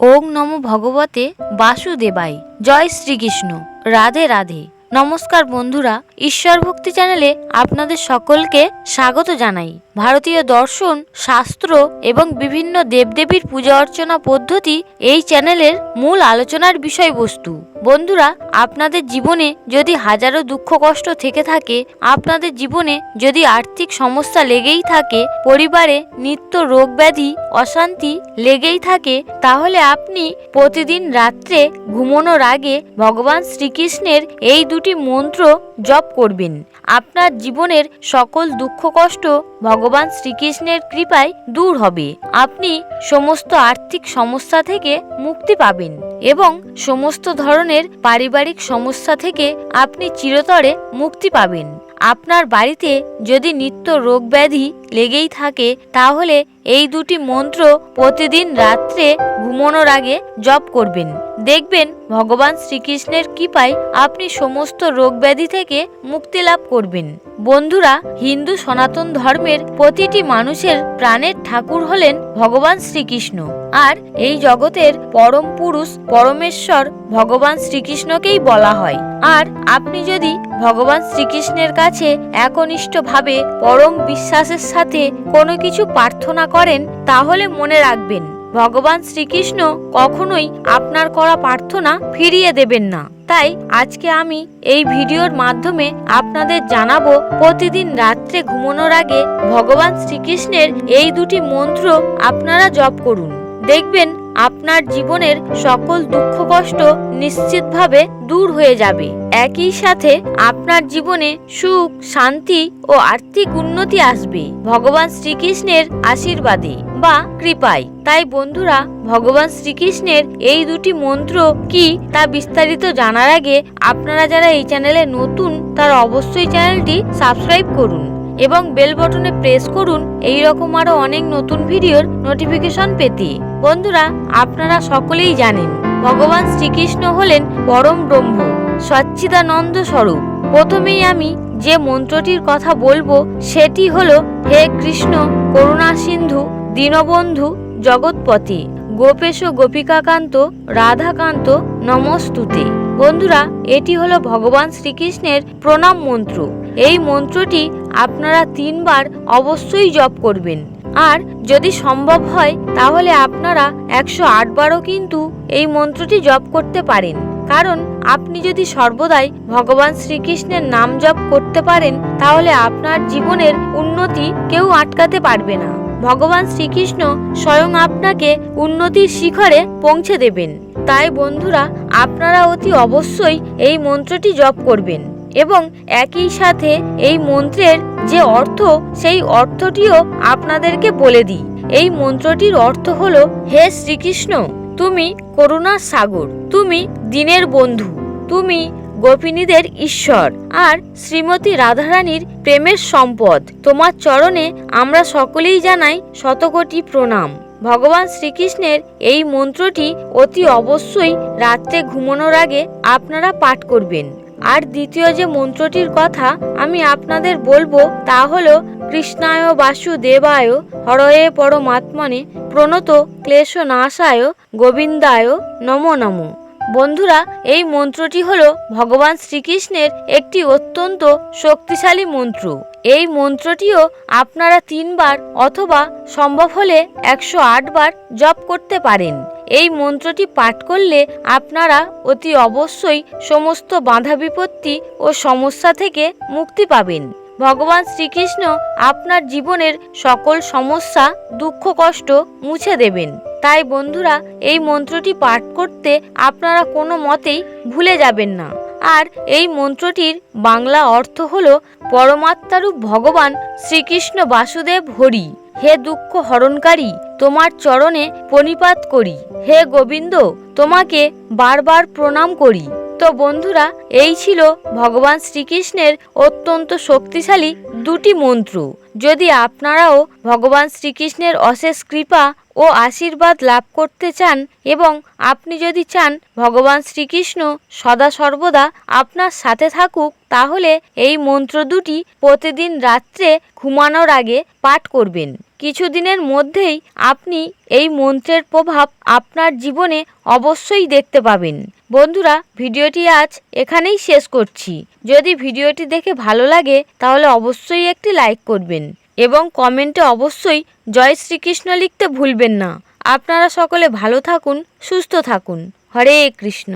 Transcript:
ওং নম ভগবতে বাসুদেবাই জয় শ্রীকৃষ্ণ। রাধে রাধে। নমস্কার বন্ধুরা ঈশ্বর ভক্তি চ্যানেলে আপনাদের সকলকে স্বাগত জানাই। ভারতীয় দর্শন, শাস্ত্র এবং বিভিন্ন দেবদেবীর পূজা অর্চনা পদ্ধতি এই চ্যানেলের মূল আলোচনার বিষয়বস্তু। বন্ধুরা, আপনাদের জীবনে যদি হাজারো দুঃখ কষ্ট থেকে থাকে, আপনাদের জীবনে যদি আর্থিক সমস্যা লেগেই থাকে, পরিবারে নিত্য রোগ ব্যাধি, অশান্তি লেগেই থাকে, তাহলে আপনি প্রতিদিন রাত্রে ঘুমানোর আগে ভগবান শ্রীকৃষ্ণের এই দুটি মন্ত্র জপ করবেন। আপনার জীবনের সকল দুঃখ কষ্ট ভগবান শ্রীকৃষ্ণের কৃপায় দূর হবে। আপনি সমস্ত আর্থিক সমস্যা থেকে মুক্তি পাবেন এবং সমস্ত ধরনের পারিবারিক সমস্যা থেকে আপনি চিরতরে মুক্তি পাবেন। আপনার বাড়িতে যদি নিত্য রোগ ব্যাধি লেগেই থাকে, তাহলে এই দুটি মন্ত্র প্রতিদিন রাত্রে ঘুমানোর আগে জপ করবেন। দেখবেন ভগবান শ্রীকৃষ্ণের কৃপায় আপনি সমস্ত রোগ ব্যাধি থেকে মুক্তি লাভ করবেন। বন্ধুরা, হিন্দু সনাতন ধর্মের প্রতিটি মানুষের প্রাণের ঠাকুর হলেন ভগবান শ্রীকৃষ্ণ। আর এই জগতের পরম পুরুষ পরমেশ্বর ভগবান শ্রীকৃষ্ণকেই বলা হয়। আর আপনি যদি ভগবান শ্রীকৃষ্ণের কাছে একনিষ্ঠভাবে পরম বিশ্বাসের সাথে কোনো কিছু প্রার্থনা করেন, তাহলে মনে রাখবেন, ভগবান শ্রীকৃষ্ণ কখনোই আপনার করা প্রার্থনা ফিরিয়ে দেবেন না। তাই আজকে আমি এই ভিডিওর মাধ্যমে আপনাদের জানাব, প্রতিদিন রাত্রে ঘুমানোর আগে ভগবান শ্রীকৃষ্ণের এই দুটি মন্ত্র আপনারা জপ করুন। দেখবেন আপনার জীবনের সকল দুঃখ, কষ্ট নিশ্চিতভাবে দূর হয়ে যাবে। একই সাথে আপনার জীবনে সুখ, শান্তি ও আর্থিক উন্নতি আসবে। ভগবান শ্রীকৃষ্ণের আশীর্বাদে বা কৃপায়। তাই বন্ধুরা, ভগবান শ্রীকৃষ্ণের এই দুটি মন্ত্র কি তা বিস্তারিত জানার আগে আপনারা যারা এই চ্যানেলে নতুন, তারা অবশ্যই চ্যানেলটি সাবস্ক্রাইব করুন। এবং বেল বটনে প্রেস করুন এই রকম আরও অনেক নতুন ভিডিওর নোটিফিকেশন পেতে। বন্ধুরা, আপনারা সকলেই জানেন, ভগবান শ্রীকৃষ্ণ হলেন পরম ব্রহ্ম, সচ্চিদানন্দ স্বরূপ। প্রথমেই আমি যে মন্ত্রটির কথা বলব, সেটি হলো, হে কৃষ্ণ, করুণা সিন্ধু, দীনবন্ধু, জগৎপতি, গোপেশ গোপিকাকান্ত, রাধাকান্ত, নমস্তুতে। বন্ধুরা, এটি হলো ভগবান শ্রীকৃষ্ণের প্রণাম মন্ত্র। এই মন্ত্রটি আপনারা তিনবার অবশ্যই জপ করবেন। আর যদি সম্ভব হয়, তাহলে আপনারা একশো বারও কিন্তু এই মন্ত্রটি জপ করতে পারেন। কারণ আপনি যদি সর্বদাই ভগবান শ্রীকৃষ্ণের নাম জপ করতে পারেন, তাহলে আপনার জীবনের উন্নতি কেউ আটকাতে পারবে না। ভগবান শ্রীকৃষ্ণ স্বয়ং আপনাকে উন্নতির শিখরে পৌঁছে দেবেন। তাই বন্ধুরা, আপনারা অতি অবশ্যই এই মন্ত্রটি জপ করবেন। এবং একই সাথে এই মন্ত্রের যে অর্থ, সেই অর্থটিও আপনাদেরকে বলে দিই। এই মন্ত্রটির অর্থ হলো, হে শ্রীকৃষ্ণ, তুমি করুণার সাগর, তুমি দিনের বন্ধু, তুমি গোপিনীদের ঈশ্বর, আর শ্রীমতী রাধারানীর প্রেমের সম্পদ। তোমার চরণে আমরা সকলেই জানাই শতকোটি প্রণাম। ভগবান শ্রীকৃষ্ণের এই মন্ত্রটি অতি অবশ্যই রাত্রে ঘুমানোর আগে আপনারা পাঠ করবেন। আর দ্বিতীয় যে মন্ত্রটির কথা আমি আপনাদের বলব তা হলো, কৃষ্ণায় বাসুদেবায় হরয়ে পরমাত্মনে প্রণত ক্লেশ নাশায় গোবিন্দায় নমো নমো। বন্ধুরা, এই মন্ত্রটি হল ভগবান শ্রীকৃষ্ণের একটি অত্যন্ত শক্তিশালী মন্ত্র। এই মন্ত্রটিও আপনারা তিনবার অথবা সম্ভব হলে একশো আট বার জপ করতে পারেন। এই মন্ত্রটি পাঠ করলে আপনারা অতি অবশ্যই সমস্ত বাধা বিপত্তি ও সমস্যা থেকে মুক্তি পাবেন। ভগবান শ্রীকৃষ্ণ আপনার জীবনের সকল সমস্যা, দুঃখ, কষ্ট মুছে দেবেন। তাই বন্ধুরা, এই মন্ত্রটি পাঠ করতে আপনারা কোনো মতেই ভুলে যাবেন না। আর এই মন্ত্রটির বাংলা অর্থ হল, পরমাত্মারূপ ভগবান শ্রীকৃষ্ণ বাসুদেব হরি। হে দুঃখ হরণকারী, তোমার চরণে প্রণিপাত করি। হে গোবিন্দ, তোমাকে বারবার প্রণাম করি। তো বন্ধুরা, এই ছিল ভগবান শ্রীকৃষ্ণের অত্যন্ত শক্তিশালী দুটি মন্ত্র। যদি আপনারাও ভগবান শ্রীকৃষ্ণের অশেষ কৃপা ও আশীর্বাদ লাভ করতে চান এবং আপনি যদি চান ভগবান শ্রীকৃষ্ণ সদা সর্বদা আপনার সাথে থাকুক, তাহলে এই মন্ত্র দুটি প্রতিদিন রাত্রে ঘুমানোর আগে পাঠ করবেন। কিছুদিনের মধ্যেই আপনি এই মন্ত্রের প্রভাব আপনার জীবনে অবশ্যই দেখতে পাবেন। বন্ধুরা, ভিডিওটি আজ এখানেই শেষ করছি। যদি ভিডিওটি দেখে ভালো লাগে, তাহলে অবশ্যই একটি লাইক করবেন। এবং কমেন্টে অবশ্যই জয় শ্রীকৃষ্ণ লিখতে ভুলবেন না। আপনারা সকলে ভালো থাকুন, সুস্থ থাকুন। হরে কৃষ্ণ।